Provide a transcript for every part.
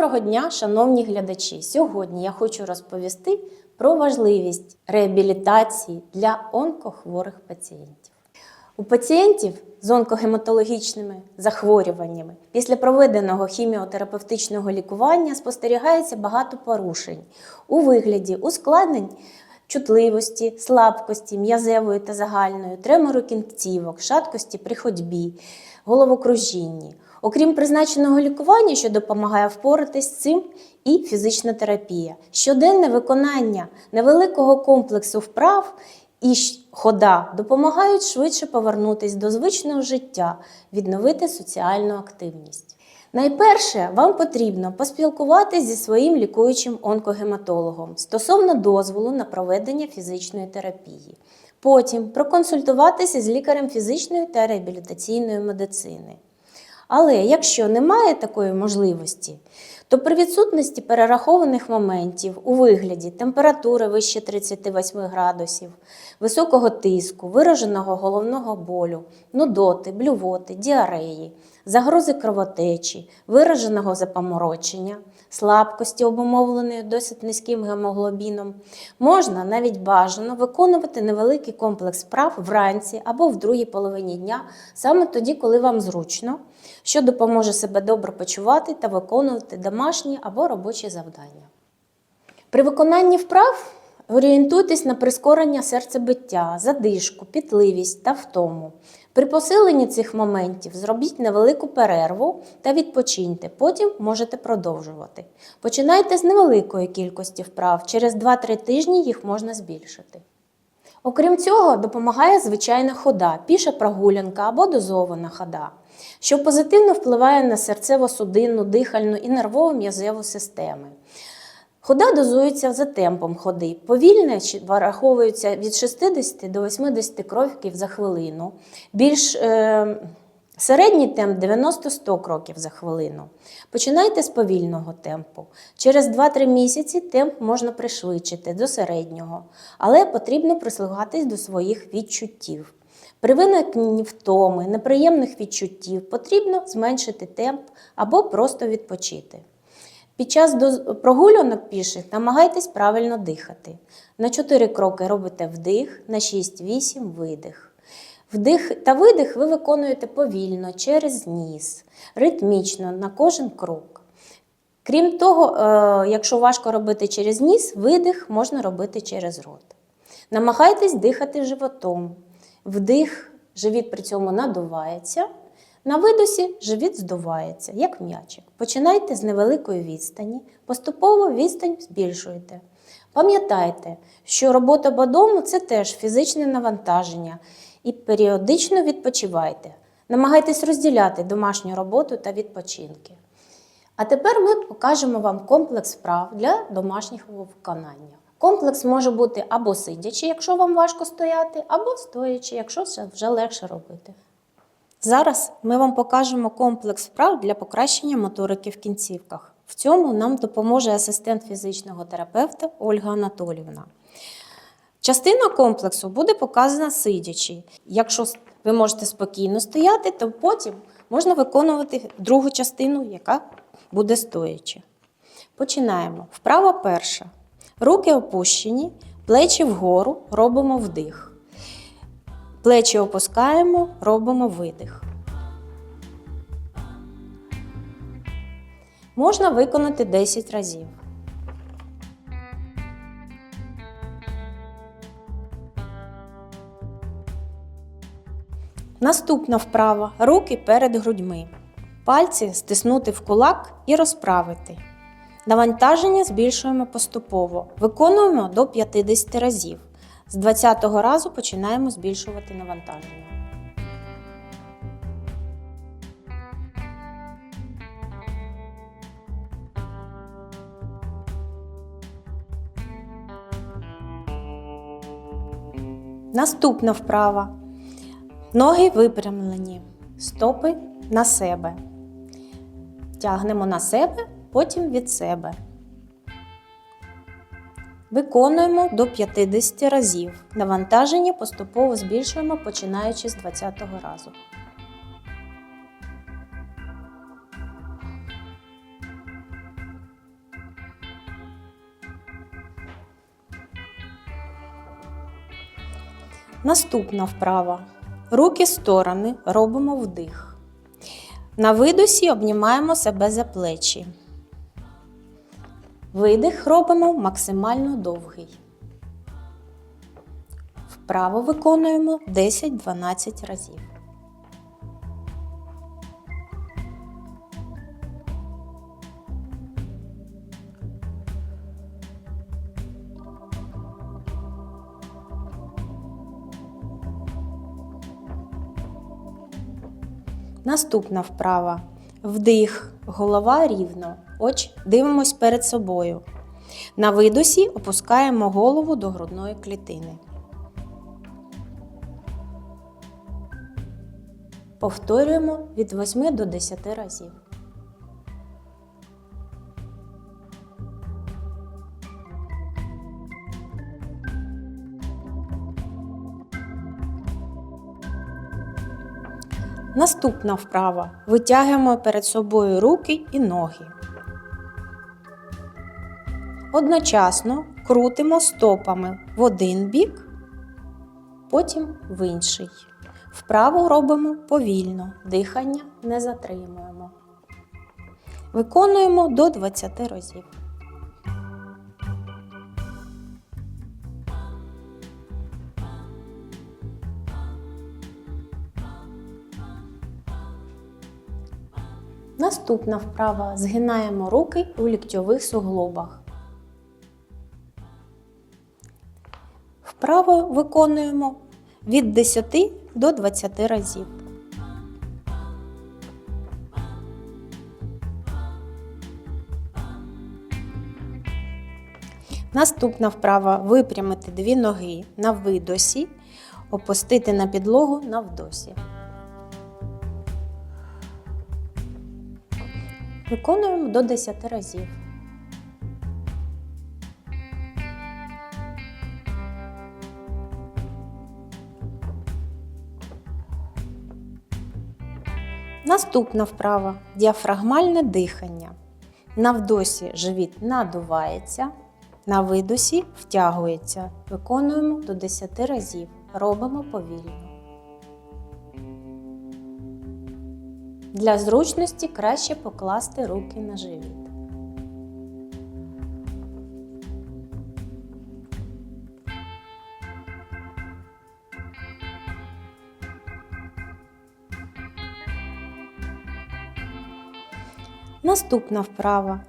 Доброго дня, шановні глядачі! Сьогодні я хочу розповісти про важливість реабілітації для онкохворих пацієнтів. У пацієнтів з онкогематологічними захворюваннями після проведеного хіміотерапевтичного лікування спостерігається багато порушень у вигляді ускладнень чутливості, слабкості, м'язевої та загальної, тремору кінцівок, шаткості при ходьбі, головокружінні. Окрім призначеного лікування, що допомагає впоратись з цим, і фізична терапія, щоденне виконання невеликого комплексу вправ і хода допомагають швидше повернутися до звичного життя, відновити соціальну активність. Найперше, вам потрібно поспілкуватися зі своїм лікуючим онкогематологом стосовно дозволу на проведення фізичної терапії. Потім проконсультуватися з лікарем фізичної та реабілітаційної медицини. Але якщо немає такої можливості, то при відсутності перерахованих моментів у вигляді температури вище 38 градусів, високого тиску, вираженого головного болю, нудоти, блювоти, діареї, загрози кровотечі, вираженого запоморочення, слабкості, обумовленої досить низьким гемоглобіном, можна навіть бажано виконувати невеликий комплекс справ вранці або в другій половині дня, саме тоді, коли вам зручно, що допоможе себе добре почувати та виконувати домашні або робочі завдання. При виконанні вправ орієнтуйтесь на прискорення серцебиття, задишку, пітливість та втому. При посиленні цих моментів зробіть невелику перерву та відпочиньте, потім можете продовжувати. Починайте з невеликої кількості вправ, через 2-3 тижні їх можна збільшити. Окрім цього, допомагає звичайна хода, піша прогулянка або дозована хода, що позитивно впливає на серцево-судинну, дихальну і нервово-м'язеву системи. Хода дозується за темпом ходи. Повільне враховується від 60 до 80 кроків за хвилину. Більш е, середній темп 90-100 кроків за хвилину. Починайте з повільного темпу. Через 2-3 місяці темп можна пришвидшити до середнього, але потрібно прислухатись до своїх відчуттів. При виникненні втоми, неприємних відчуттів потрібно зменшити темп або просто відпочити. Під час прогулянок піших намагайтесь правильно дихати. На 4 кроки робите вдих, на 6-8 видих. Вдих та видих ви виконуєте повільно через ніс, ритмічно на кожен крок. Крім того, е, якщо важко робити через ніс, видих можна робити через рот. Намагайтесь дихати животом. Вдих, живіт при цьому надувається. На видосі живіт здувається, як м'ячик. Починайте з невеликої відстані, поступово відстань збільшуєте. Пам'ятайте, що робота по дому це теж фізичне навантаження і періодично відпочивайте. Намагайтесь розділяти домашню роботу та відпочинки. А тепер ми покажемо вам комплекс вправ для домашнього виконання. Комплекс може бути або сидячи, якщо вам важко стояти, або стоячи, якщо це вже легше робити. Зараз ми вам покажемо комплекс вправ для покращення моторики в кінцівках. В цьому нам допоможе асистент фізичного терапевта Ольга Анатолівна. Частина комплексу буде показана сидячи. Якщо ви можете спокійно стояти, то потім можна виконувати другу частину, яка буде стоячи. Починаємо. Вправа перша. Руки опущені, плечі вгору, робимо вдих. Плечі опускаємо, робимо видих. Можна виконати 10 разів. Наступна вправа. Руки перед грудьми. Пальці стиснути в кулак і розправити. Навантаження збільшуємо поступово. Виконуємо до 50 разів. З 20-го разу починаємо збільшувати навантаження. Наступна вправа. Ноги випрямлені, стопи на себе. Тягнемо на себе, потім від себе. Виконуємо до 50 разів. Навантаження поступово збільшуємо починаючи з 20-го разу. Наступна вправа. Руки сторони робимо вдих. На видусі обнімаємо себе за плечі. Видих робимо максимально довгий. Вправо виконуємо 10-12 разів. Наступна вправа. Вдих, голова рівно. Очі дивимось перед собою. На видосі опускаємо голову до грудної клітини. Повторюємо від 8 до 10 разів. Наступна вправа. Витягуємо перед собою руки і ноги. Одночасно крутимо стопами в один бік, потім в інший. Вправу робимо повільно, дихання не затримуємо. Виконуємо до 20 разів. Наступна вправа. Згинаємо руки у ліктьових суглобах. Вправо виконуємо від 10 до 20 разів. Наступна вправа випрямити дві ноги на видосі, опустити на підлогу на вдосі. Виконуємо до 10 разів. Наступна вправа діафрагмальне дихання. На вдосі живіт надувається, на видосі втягується. Виконуємо до 10 разів. Робимо повільно. Для зручності краще покласти руки на живіт. Наступна вправа.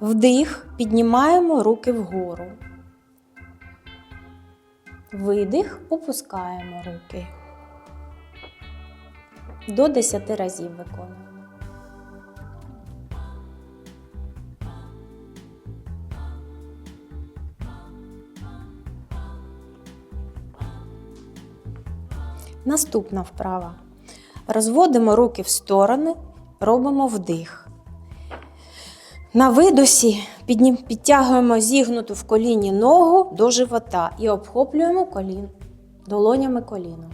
Вдих, піднімаємо руки вгору. Видих, опускаємо руки. До 10 разів виконуємо. Наступна вправа. Розводимо руки в сторони, робимо вдих. На видосі підтягуємо зігнуту в коліні ногу до живота і обхоплюємо колін, долонями коліна.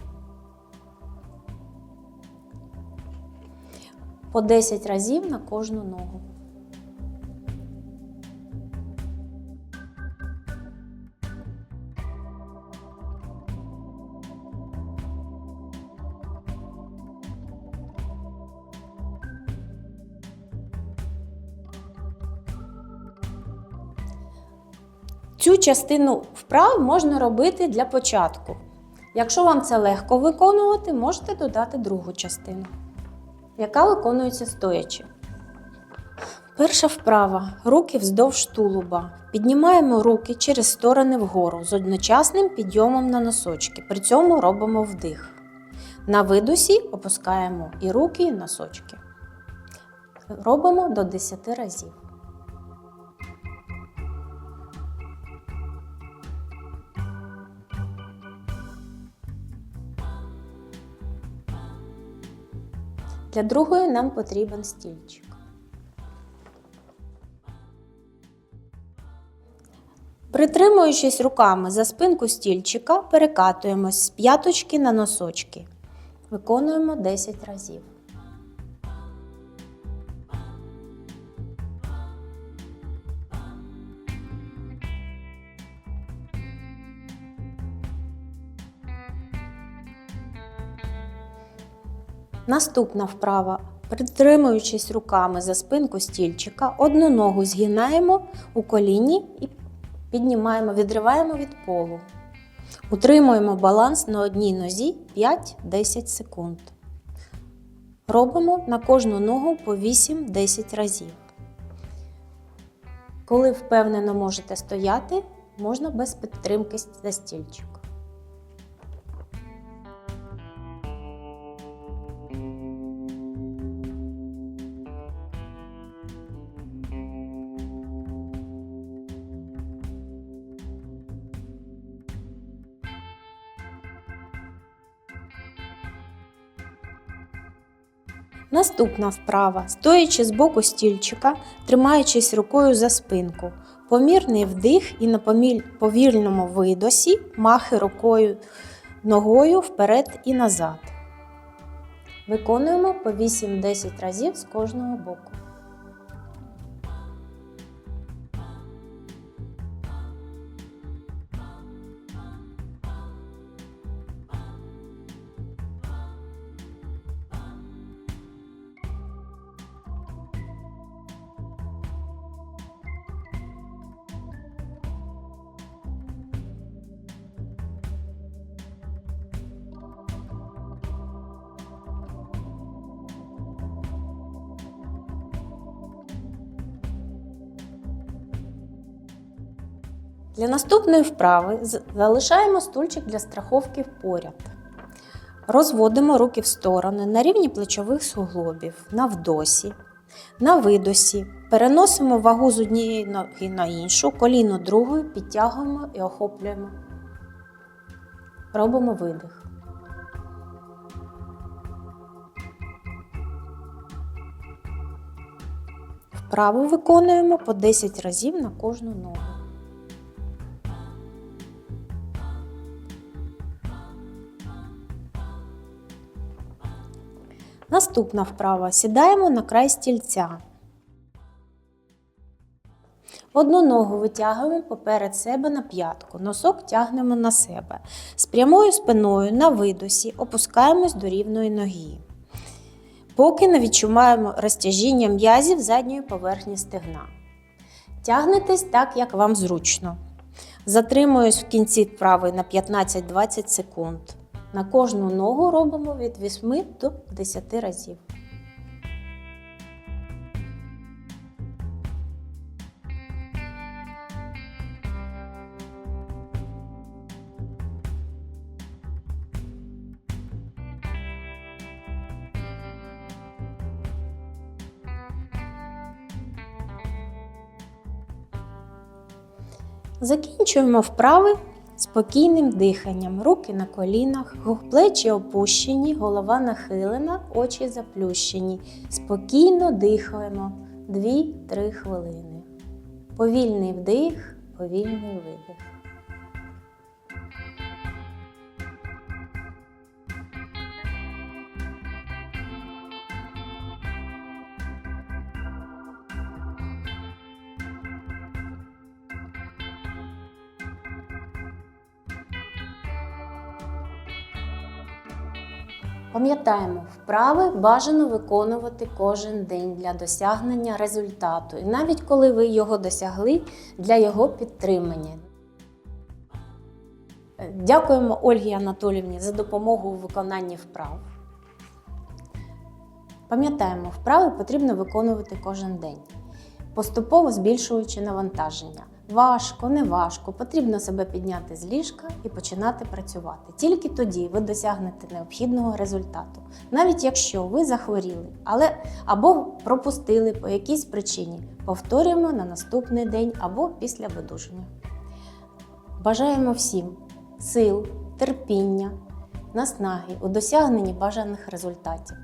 По 10 разів на кожну ногу. Цю частину вправ можна робити для початку. Якщо вам це легко виконувати, можете додати другу частину, яка виконується стоячи. Перша вправа. Руки вздовж тулуба. Піднімаємо руки через сторони вгору з одночасним підйомом на носочки. При цьому робимо вдих. На видосі опускаємо і руки, і носочки. Робимо до 10 разів. Для другої нам потрібен стільчик. Притримуючись руками за спинку стільчика, перекатуємось з п'яточки на носочки. Виконуємо 10 разів. Наступна вправа. Притримуючись руками за спинку стільчика, одну ногу згинаємо у коліні і піднімаємо, відриваємо від полу. Утримуємо баланс на одній нозі 5-10 секунд. Робимо на кожну ногу по 8-10 разів. Коли впевнено можете стояти, можна без підтримки за стільчик. Наступна вправа. Стоячи з боку стільчика, тримаючись рукою за спинку. Помірний вдих і на повільному видосі махи рукою ногою вперед і назад. Виконуємо по 8-10 разів з кожного боку. Для наступної вправи залишаємо стульчик для страховки поряд. Розводимо руки в сторони на рівні плечових суглобів, на вдосі, на видосі. Переносимо вагу з однієї ноги на іншу, коліно другою, підтягуємо і охоплюємо. Робимо видих. Вправу виконуємо по 10 разів на кожну ногу. Наступна вправа. Сідаємо на край стільця. Одну ногу витягуємо поперед себе на п'ятку, носок тягнемо на себе. З прямою спиною на видосі опускаємось до рівної ноги. Поки не відчуваємо розтяжіння м'язів задньої поверхні стегна. Тягнетесь так, як вам зручно. Затримуюсь в кінці вправи на 15-20 секунд. На кожну ногу робимо від 8 до 10 разів. Закінчуємо вправи спокійним диханням. Руки на колінах, плечі опущені, голова нахилена, очі заплющені. Спокійно дихаємо 2-3 хвилини. Повільний вдих, повільний видих. Пам'ятаємо, вправи бажано виконувати кожен день для досягнення результату, і навіть коли ви його досягли, для його підтримання. Дякуємо Ольгі Анатоліївні за допомогу у виконанні вправ. Пам'ятаємо, вправи потрібно виконувати кожен день, поступово збільшуючи навантаження. Важко, не важко, потрібно себе підняти з ліжка і починати працювати. Тільки тоді ви досягнете необхідного результату. Навіть якщо ви захворіли, але або пропустили по якійсь причині, повторюємо на наступний день або після видуження. Бажаємо всім сил, терпіння, наснаги у досягненні бажаних результатів.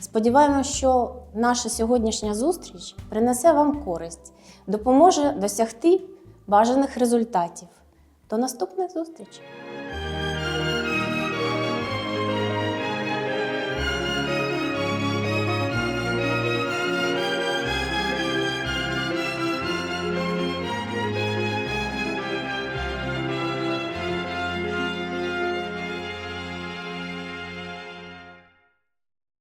Сподіваємося, що наша сьогоднішня зустріч принесе вам користь, допоможе досягти бажаних результатів. До наступних зустрічей!